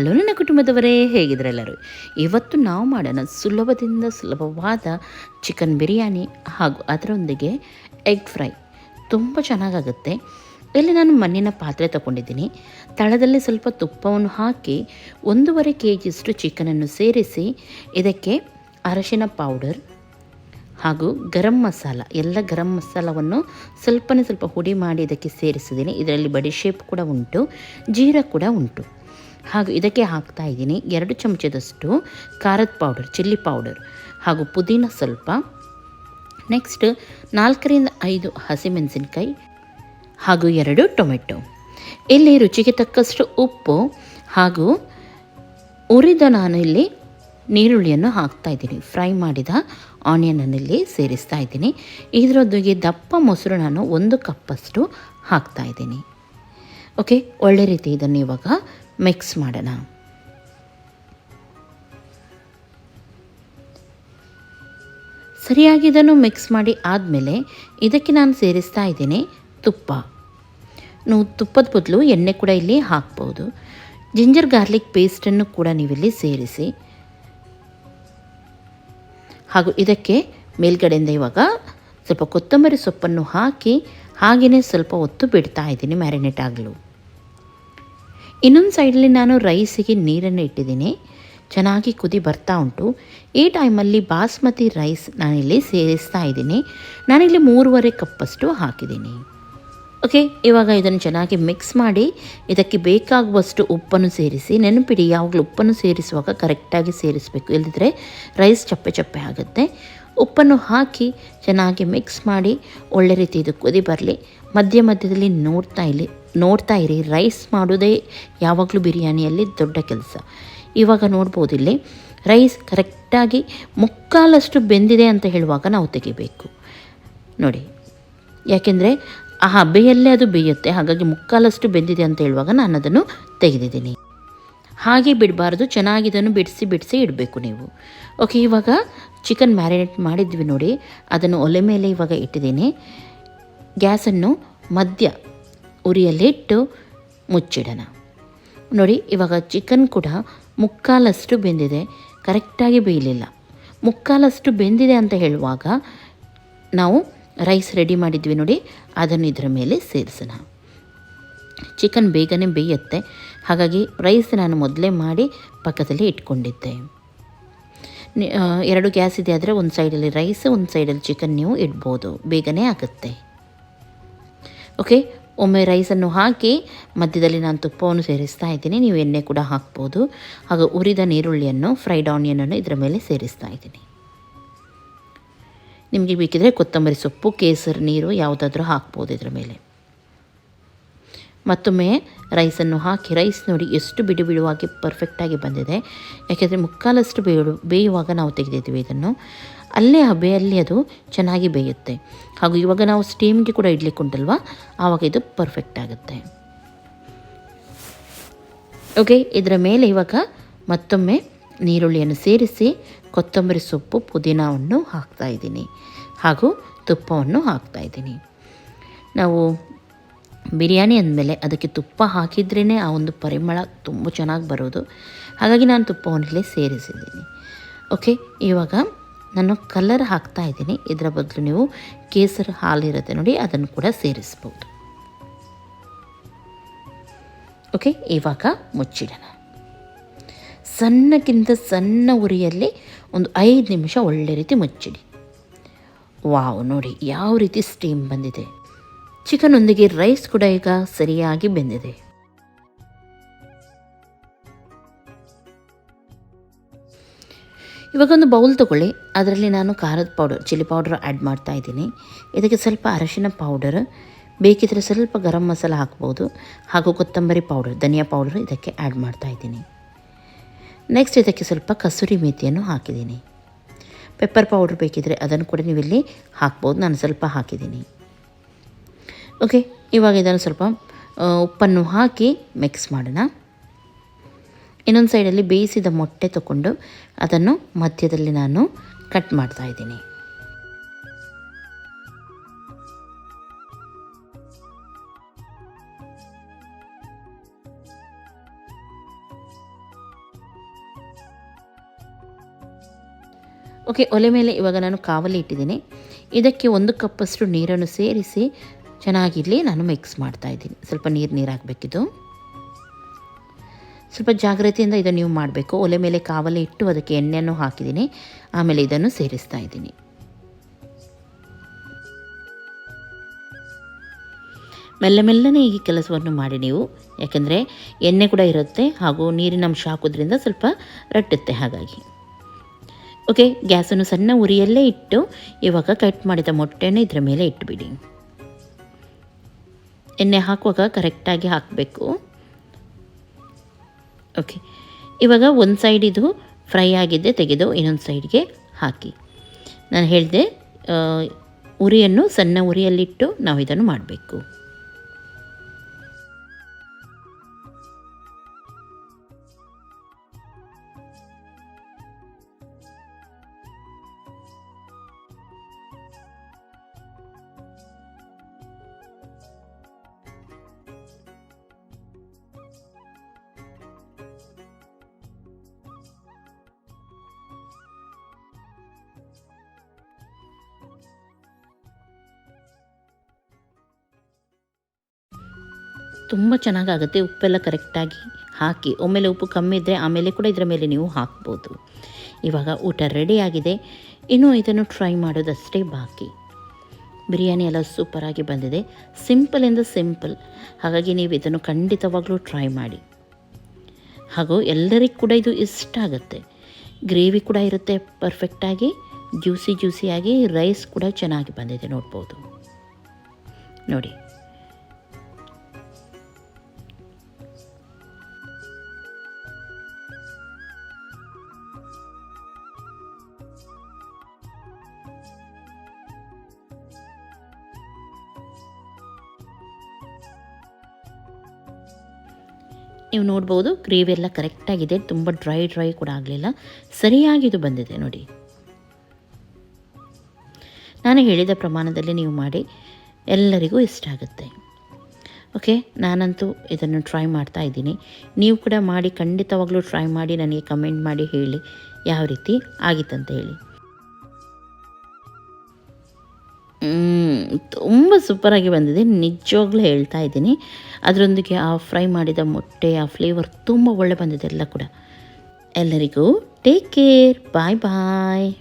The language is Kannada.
ಹಲೋ ನನ್ನ ಕುಟುಂಬದವರೇ ಹೇಗಿದ್ರೆಲ್ಲರೂ. ಇವತ್ತು ನಾವು ಮಾಡೋಣ ಸುಲಭದಿಂದ ಸುಲಭವಾದ ಚಿಕನ್ ಬಿರಿಯಾನಿ ಹಾಗೂ ಅದರೊಂದಿಗೆ ಎಗ್ ಫ್ರೈ. ತುಂಬ ಚೆನ್ನಾಗಾಗುತ್ತೆ. ಇಲ್ಲಿ ನಾನು ಮಣ್ಣಿನ ಪಾತ್ರೆ ತಗೊಂಡಿದ್ದೀನಿ. ತಳದಲ್ಲಿ ಸ್ವಲ್ಪ ತುಪ್ಪವನ್ನು ಹಾಕಿ ಒಂದೂವರೆ ಕೆ ಜಿಯಷ್ಟು ಚಿಕನನ್ನು ಸೇರಿಸಿ ಇದಕ್ಕೆ ಅರಶಿನ ಪೌಡರ್ ಹಾಗೂ ಗರಂ ಮಸಾಲ, ಎಲ್ಲ ಗರಂ ಮಸಾಲವನ್ನು ಸ್ವಲ್ಪನೇ ಸ್ವಲ್ಪ ಹುಡಿ ಮಾಡಿ ಇದಕ್ಕೆ ಸೇರಿಸಿದ್ದೀನಿ. ಇದರಲ್ಲಿ ಬಡಿ ಶೇಪ್ ಕೂಡ ಉಂಟು, ಜೀರ ಕೂಡ ಉಂಟು. ಹಾಗೂ ಇದಕ್ಕೆ ಹಾಕ್ತಾ ಇದ್ದೀನಿ ಎರಡು ಚಮಚದಷ್ಟು ಖಾರದ ಪೌಡರ್ ಚಿಲ್ಲಿ ಪೌಡರ್ ಹಾಗೂ ಪುದೀನ ಸ್ವಲ್ಪ. ನೆಕ್ಸ್ಟ್ ನಾಲ್ಕರಿಂದ ಐದು ಹಸಿಮೆಣಸಿನ್ಕಾಯಿ ಹಾಗೂ ಎರಡು ಟೊಮೆಟೊ. ಇಲ್ಲಿ ರುಚಿಗೆ ತಕ್ಕಷ್ಟು ಉಪ್ಪು ಹಾಗೂ ಉರಿದ ನಾನು ಇಲ್ಲಿ ನೀರುಳ್ಳಿಯನ್ನು ಹಾಕ್ತಾ ಇದ್ದೀನಿ. ಫ್ರೈ ಮಾಡಿದ ಆನಿಯನನ್ನು ಇಲ್ಲಿ ಸೇರಿಸ್ತಾ ಇದ್ದೀನಿ. ಇದರೊಂದಿಗೆ ದಪ್ಪ ಮೊಸರು ನಾನು ಒಂದು ಕಪ್ಪಷ್ಟು ಹಾಕ್ತಾ ಇದ್ದೀನಿ. ಓಕೆ ಒಳ್ಳೆ ರೀತಿ ಇದನ್ನು ಇವಾಗ ಮಿಕ್ಸ್ ಮಾಡೋಣ. ಸರಿಯಾಗಿ ಇದನ್ನು ಮಿಕ್ಸ್ ಮಾಡಿ ಆದಮೇಲೆ ಇದಕ್ಕೆ ನಾನು ಸೇರಿಸ್ತಾ ಇದ್ದೀನಿ ತುಪ್ಪ. ನೀವು ತುಪ್ಪದ ಬದಲು ಎಣ್ಣೆ ಕೂಡ ಇಲ್ಲಿ ಹಾಕ್ಬೋದು. ಜಿಂಜರ್ ಗಾರ್ಲಿಕ್ ಪೇಸ್ಟನ್ನು ಕೂಡ ನೀವಿಲ್ಲಿ ಸೇರಿಸಿ. ಹಾಗೂ ಇದಕ್ಕೆ ಮೇಲ್ಗಡೆಯಿಂದ ಇವಾಗ ಸ್ವಲ್ಪ ಕೊತ್ತಂಬರಿ ಸೊಪ್ಪನ್ನು ಹಾಕಿ ಹಾಗೆಯೇ ಸ್ವಲ್ಪ ಹೊತ್ತು ಬಿಡ್ತಾ ಇದ್ದೀನಿ ಮ್ಯಾರಿನೇಟ್ ಆಗಲು. ಇನ್ನೊಂದು ಸೈಡಲ್ಲಿ ನಾನು ರೈಸಿಗೆ ನೀರನ್ನು ಇಟ್ಟಿದ್ದೀನಿ. ಚೆನ್ನಾಗಿ ಕುದಿ ಬರ್ತಾ ಉಂಟು. ಈ ಟೈಮಲ್ಲಿ ಬಾಸ್ಮತಿ ರೈಸ್ ನಾನಿಲ್ಲಿ ಸೇರಿಸ್ತಾ ಇದ್ದೀನಿ. ನಾನಿಲ್ಲಿ ಮೂರುವರೆ ಕಪ್ಪಷ್ಟು ಹಾಕಿದ್ದೀನಿ. ಓಕೆ ಇವಾಗ ಇದನ್ನು ಚೆನ್ನಾಗಿ ಮಿಕ್ಸ್ ಮಾಡಿ, ಇದಕ್ಕೆ ಬೇಕಾಗುವಷ್ಟು ಉಪ್ಪನ್ನು ಸೇರಿಸಿ, ನೆನಪಿಡಿ ಯಾವಾಗಲೂ ಉಪ್ಪನ್ನು ಸೇರಿಸುವಾಗ ಕರೆಕ್ಟಾಗಿ ಸೇರಿಸಬೇಕು. ಇಲ್ಲದಿದ್ದರೆ ರೈಸ್ ಚಪ್ಪೆ ಚಪ್ಪೆ ಆಗುತ್ತೆ. ಉಪ್ಪನ್ನು ಹಾಕಿ ಚೆನ್ನಾಗಿ ಮಿಕ್ಸ್ ಮಾಡಿ, ಒಳ್ಳೆ ರೀತಿ ಇದು ಕುದಿ ಬರಲಿ. ಮಧ್ಯ ಮಧ್ಯದಲ್ಲಿ ನೋಡ್ತಾ ಇಲ್ಲಿ ನೋಡ್ತಾ ಇರಿ. ರೈಸ್ ಮಾಡೋದೇ ಯಾವಾಗಲೂ ಬಿರಿಯಾನಿಯಲ್ಲಿ ದೊಡ್ಡ ಕೆಲಸ. ಇವಾಗ ನೋಡ್ಬೋದು ಇಲ್ಲಿ. ರೈಸ್ ಕರೆಕ್ಟಾಗಿ ಮುಕ್ಕಾಲಷ್ಟು ಬೆಂದಿದೆ ಅಂತ ಹೇಳುವಾಗ ನಾವು ತೆಗಿಬೇಕು. ನೋಡಿ. ಯಾಕೆಂದರೆ ಆ ಹಬೆಯಲ್ಲೇ ಅದು ಬೇಯುತ್ತೆ. ಹಾಗಾಗಿ ಮುಕ್ಕಾಲಷ್ಟು ಬೆಂದಿದೆ ಅಂತ ಹೇಳುವಾಗ ನಾನು ಅದನ್ನು ತೆಗೆದಿದ್ದೀನಿ. ಹಾಗೆ ಬಿಡಬಾರ್ದು. ಚೆನ್ನಾಗಿ ಇದನ್ನು ಬಿಡಿಸಿ ಬಿಡಿಸಿ ಇಡಬೇಕು ನೀವು. ಓಕೆ, ಇವಾಗ ಚಿಕನ್ ಮ್ಯಾರಿನೇಟ್ ಮಾಡಿದ್ವಿ ನೋಡಿ. ಅದನ್ನು ಒಲೆ ಮೇಲೆ ಇವಾಗ ಇಟ್ಟಿದ್ದೀನಿ. ಗ್ಯಾಸನ್ನು ಮಧ್ಯ ಉರಿಯಲ್ಲಿಟ್ಟು ಮುಚ್ಚಿಡೋಣ. ನೋಡಿ, ಇವಾಗ ಚಿಕನ್ ಕೂಡ ಮುಕ್ಕಾಲಷ್ಟು ಬೆಂದಿದೆ. ಕರೆಕ್ಟಾಗಿ ಬೇಯಲಿಲ್ಲ. ಮುಕ್ಕಾಲಷ್ಟು ಬೆಂದಿದೆ ಅಂತ ಹೇಳುವಾಗ ನಾವು ರೈಸ್ ರೆಡಿ ಮಾಡಿದ್ವಿ ನೋಡಿ, ಅದನ್ನು ಇದರ ಮೇಲೆ ಸೇರಿಸೋಣ. ಚಿಕನ್ ಬೇಗನೆ ಬೇಯುತ್ತೆ. ಹಾಗಾಗಿ ರೈಸ್ ನಾನು ಮೊದಲೇ ಮಾಡಿ ಪಕ್ಕದಲ್ಲಿ ಇಟ್ಕೊಂಡಿದ್ದೆ. ಎರಡು ಗ್ಯಾಸ್ ಇದೆ ಆದರೆ ಒಂದು ಸೈಡಲ್ಲಿ ರೈಸ್ ಒಂದು ಸೈಡಲ್ಲಿ ಚಿಕನ್ ನೀವು ಇಡ್ಬೋದು. ಬೇಗನೆ ಆಗುತ್ತೆ. ಓಕೆ ಒಮ್ಮೆ ರೈಸನ್ನು ಹಾಕಿ ಮಧ್ಯದಲ್ಲಿ ನಾನು ತುಪ್ಪವನ್ನು ಸೇರಿಸ್ತಾ ಇದ್ದೀನಿ. ನೀವು ಎಣ್ಣೆ ಕೂಡ ಹಾಕ್ಬೋದು. ಹಾಗೂ ಉರಿದ ನೀರುಳ್ಳಿಯನ್ನು ಫ್ರೈಡ್ ಆನಿಯನನ್ನು ಇದರ ಮೇಲೆ ಸೇರಿಸ್ತಾ ಇದ್ದೀನಿ. ನಿಮಗೆ ಬೇಕಿದ್ದರೆ ಕೊತ್ತಂಬರಿ ಸೊಪ್ಪು, ಕೇಸರಿ ನೀರು ಯಾವುದಾದ್ರೂ ಹಾಕ್ಬೋದು ಇದರ ಮೇಲೆ. ಮತ್ತೊಮ್ಮೆ ರೈಸನ್ನು ಹಾಕಿ, ರೈಸ್ ನೋಡಿ ಎಷ್ಟು ಬಿಡು ಬಿಡುವಾಗಿ ಪರ್ಫೆಕ್ಟಾಗಿ ಬಂದಿದೆ. ಯಾಕೆಂದರೆ ಮುಕ್ಕಾಲಷ್ಟು ಬೇಯು ಬೇಯುವಾಗ ನಾವು ತೆಗೆದಿದ್ವಿ ಇದನ್ನು. ಅಲ್ಲೇ ಹಬೆಯಲ್ಲಿ ಅದು ಚೆನ್ನಾಗಿ ಬೇಯುತ್ತೆ. ಹಾಗೂ ಇವಾಗ ನಾವು ಸ್ಟೀಮ್ಗೆ ಕೂಡ ಇಡ್ಲಿಕ್ಕೆ ಉಂಟಲ್ವ? ಆವಾಗ ಇದು ಪರ್ಫೆಕ್ಟ್ ಆಗುತ್ತೆ. ಓಕೆ ಇದರ ಮೇಲೆ ಇವಾಗ ಮತ್ತೊಮ್ಮೆ ನೀರುಳ್ಳಿಯನ್ನು ಸೇರಿಸಿ ಕೊತ್ತಂಬರಿ ಸೊಪ್ಪು, ಪುದೀನವನ್ನು ಹಾಕ್ತಾ ಇದ್ದೀನಿ. ಹಾಗೂ ತುಪ್ಪವನ್ನು ಹಾಕ್ತಾ ಇದ್ದೀನಿ. ನಾವು ಬಿರಿಯಾನಿ ಅಂದಮೇಲೆ ಅದಕ್ಕೆ ತುಪ್ಪ ಹಾಕಿದ್ರೇ ಆ ಒಂದು ಪರಿಮಳ ತುಂಬ ಚೆನ್ನಾಗಿ ಬರೋದು. ಹಾಗಾಗಿ ನಾನು ತುಪ್ಪವನ್ನು ಸೇರಿಸಿದ್ದೀನಿ. ಓಕೆ ಇವಾಗ ನಾನು ಕಲರ್ ಹಾಕ್ತಾ ಇದ್ದೀನಿ. ಇದರ ಬದಲು ನೀವು ಕೇಸರಿ ಹಾಲಿರುತ್ತೆ ನೋಡಿ, ಅದನ್ನು ಕೂಡ ಸೇರಿಸ್ಬೋದು. ಓಕೆ ಇವಾಗ ಮುಚ್ಚಿಡೋಣ. ಸಣ್ಣಕ್ಕಿಂತ ಸಣ್ಣ ಉರಿಯಲ್ಲಿ ಒಂದು ಐದು ನಿಮಿಷ ಒಳ್ಳೆ ರೀತಿ ಮುಚ್ಚಿಡಿ. ವಾವ್ ನೋಡಿ, ಯಾವ ರೀತಿ ಸ್ಟೀಮ್ ಬಂದಿದೆ. ಚಿಕನೊಂದಿಗೆ ರೈಸ್ ಕೂಡ ಈಗ ಸರಿಯಾಗಿ ಬೆಂದಿದೆ. ಇವಾಗ ಒಂದು ಬೌಲ್ ತಗೊಳ್ಳಿ. ಅದರಲ್ಲಿ ನಾನು ಖಾರದ ಪೌಡರ್ ಚಿಲ್ಲಿ ಪೌಡರ್ ಆ್ಯಡ್ ಮಾಡ್ತಾ ಇದ್ದೀನಿ. ಇದಕ್ಕೆ ಸ್ವಲ್ಪ ಅರಶಿನ ಪೌಡರ್ ಬೇಕಿದ್ರೆ ಸ್ವಲ್ಪ ಗರಂ ಮಸಾಲ ಹಾಕ್ಬೋದು. ಹಾಗೂ ಕೊತ್ತಂಬರಿ ಪೌಡರ್ ಧನಿಯಾ ಪೌಡರ್ ಇದಕ್ಕೆ ಆ್ಯಡ್ ಮಾಡ್ತಾ ಇದ್ದೀನಿ. ನೆಕ್ಸ್ಟ್ ಇದಕ್ಕೆ ಸ್ವಲ್ಪ ಕಸೂರಿ ಮೇಥಿಯನ್ನು ಹಾಕಿದ್ದೀನಿ. ಪೆಪ್ಪರ್ ಪೌಡ್ರ್ ಬೇಕಿದ್ರೆ ಅದನ್ನು ಕೂಡ ನೀವಿಲ್ಲಿ ಹಾಕ್ಬೋದು. ನಾನು ಸ್ವಲ್ಪ ಹಾಕಿದ್ದೀನಿ. ಓಕೆ ಇವಾಗ ಇದನ್ನು ಸ್ವಲ್ಪ ಉಪ್ಪನ್ನು ಹಾಕಿ ಮಿಕ್ಸ್ ಮಾಡೋಣ. ಇನ್ನೊಂದು ಸೈಡಲ್ಲಿ ಬೇಯಿಸಿದ ಮೊಟ್ಟೆ ತಗೊಂಡು ಅದನ್ನು ಮಧ್ಯದಲ್ಲಿ ನಾನು ಕಟ್ ಮಾಡ್ತಾ ಇದ್ದೀನಿ. ಓಕೆ ಒಲೆ ಮೇಲೆ ಇವಾಗ ನಾನು ಕಾವಲಿ ಇಟ್ಟಿದ್ದೀನಿ. ಇದಕ್ಕೆ ಒಂದು ಕಪ್ಪಷ್ಟು ನೀರನ್ನು ಸೇರಿಸಿ ಚೆನ್ನಾಗಿರಲಿ ನಾನು ಮಿಕ್ಸ್ ಮಾಡ್ತಾ ಇದ್ದೀನಿ. ಸ್ವಲ್ಪ ನೀರು ನೀರು ಹಾಕಬೇಕಿದ್ದು ಸ್ವಲ್ಪ ಜಾಗ್ರತೆಯಿಂದ ಇದನ್ನು ನೀವು ಮಾಡಬೇಕು. ಒಲೆ ಮೇಲೆ ಕಾವಲೆ ಇಟ್ಟು ಅದಕ್ಕೆ ಎಣ್ಣೆಯನ್ನು ಹಾಕಿದ್ದೀನಿ. ಆಮೇಲೆ ಇದನ್ನು ಸೇರಿಸ್ತಾ ಇದ್ದೀನಿ. ಮೆಲ್ಲ ಮೆಲ್ಲನೆ ಈ ಕೆಲಸವನ್ನು ಮಾಡಿ ನೀವು. ಯಾಕೆಂದರೆ ಎಣ್ಣೆ ಕೂಡ ಇರುತ್ತೆ ಹಾಗೂ ನೀರಿನ ಅಂಶ ಹಾಕೋದ್ರಿಂದ ಸ್ವಲ್ಪ ರಟ್ಟುತ್ತೆ ಹಾಗಾಗಿ. ಓಕೆ, ಗ್ಯಾಸನ್ನು ಸಣ್ಣ ಉರಿಯಲ್ಲೇ ಇಟ್ಟು ಇವಾಗ ಕಟ್ ಮಾಡಿದ ಮೊಟ್ಟೆಯನ್ನು ಇದರ ಮೇಲೆ ಇಟ್ಟುಬಿಡಿ ಎಣ್ಣೆ ಹಾಕುವಾಗ ಕರೆಕ್ಟಾಗಿ ಹಾಕಬೇಕು. ಓಕೆ ಇವಾಗ ಒಂದು ಸೈಡ್ ಇದು ಫ್ರೈ ಆಗಿದ್ದೆ, ತೆಗೆದು ಇನ್ನೊಂದು ಸೈಡ್ಗೆ ಹಾಕಿ. ನಾನು ಹೇಳಿದೆ ಉರಿಯನ್ನು ಸಣ್ಣ ಉರಿಯಲ್ಲಿಟ್ಟು ನಾವು ಇದನ್ನು ಮಾಡಬೇಕು. ತುಂಬ ಚೆನ್ನಾಗಾಗುತ್ತೆ. ಉಪ್ಪೆಲ್ಲ ಕರೆಕ್ಟಾಗಿ ಹಾಕಿ, ಒಮ್ಮೆಲೆ ಉಪ್ಪು ಕಮ್ಮಿ ಇದ್ದರೆ ಆಮೇಲೆ ಕೂಡ ಇದರ ಮೇಲೆ ನೀವು ಹಾಕ್ಬೋದು. ಇವಾಗ ಊಟ ರೆಡಿಯಾಗಿದೆ ಇನ್ನೂ ಇದನ್ನು ಟ್ರೈ ಮಾಡೋದಷ್ಟೇ ಬಾಕಿ. ಬಿರಿಯಾನಿ ಎಲ್ಲ ಸೂಪರಾಗಿ ಬಂದಿದೆ. ಸಿಂಪಲ್ ಇಂದ ಸಿಂಪಲ್ ಹಾಗಾಗಿ ನೀವು ಇದನ್ನು ಖಂಡಿತವಾಗಲೂ ಟ್ರೈ ಮಾಡಿ. ಹಾಗೂ ಎಲ್ಲರಿಗೂ ಕೂಡ ಇದು ಇಷ್ಟ ಆಗುತ್ತೆ. ಗ್ರೇವಿ ಕೂಡ ಇರುತ್ತೆ ಪರ್ಫೆಕ್ಟಾಗಿ ಜ್ಯೂಸಿ ಜ್ಯೂಸಿಯಾಗಿ ರೈಸ್ ಕೂಡ ಚೆನ್ನಾಗಿ ಬಂದಿದೆ ನೋಡ್ಬೋದು. ನೋಡಿ. ನೀವು ನೋಡ್ಬೋದು ಗ್ರೇವಿ ಎಲ್ಲ ಕರೆಕ್ಟಾಗಿದೆ, ತುಂಬ ಡ್ರೈ ಡ್ರೈ ಕೂಡ ಆಗಲಿಲ್ಲ. ಸರಿಯಾಗಿ ಇದು ಬಂದಿದೆ ನೋಡಿ. ನಾನು ಹೇಳಿದ ಪ್ರಮಾಣದಲ್ಲಿ ನೀವು ಮಾಡಿ, ಎಲ್ಲರಿಗೂ ಇಷ್ಟ ಆಗುತ್ತೆ. ಓಕೆ ನಾನಂತೂ ಇದನ್ನು ಟ್ರೈ ಮಾಡ್ತಾ ಇದ್ದೀನಿ. ನೀವು ಕೂಡ ಮಾಡಿ, ಖಂಡಿತವಾಗಲೂ ಟ್ರೈ ಮಾಡಿ, ನನಗೆ ಕಮೆಂಟ್ ಮಾಡಿ ಹೇಳಿ, ಯಾವ ರೀತಿ ಆಗಿತ್ತಂತ ಹೇಳಿ. ತುಂಬ ಸೂಪರಾಗಿ ಬಂದಿದೆ. ನಿಜವಾಗ್ಲೂ ಹೇಳ್ತಾ ಇದ್ದೀನಿ. ಅದರೊಂದಿಗೆ ಆ ಫ್ರೈ ಮಾಡಿದ ಮೊಟ್ಟೆ, ಆ ಫ್ಲೇವರ್ ತುಂಬ ಒಳ್ಳೆ ಬಂದಿದೆ ಎಲ್ಲ ಕೂಡ. ಎಲ್ಲರಿಗೂ ಟೇಕ್ ಕೇರ್ ಬಾಯ್ ಬಾಯ್